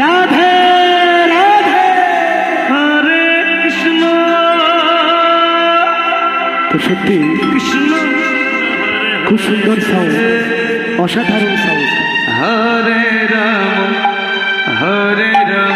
রাধে রাধে হরে কৃষ্ণ তো সত্যি কৃষ্ণ খুব সুন্দর সাউন্ড অসাধারণ sound Hare Ram Hare Ram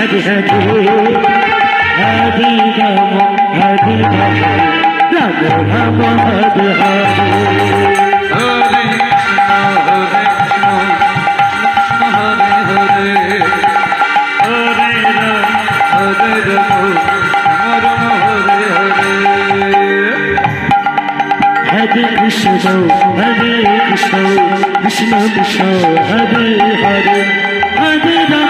Hari Hari Hari Ram Hari Ram Ram Ram Hari Hari Hare Krishna, Hare Krishna, Krishna Krishna, Hare Hare, Hare Rama.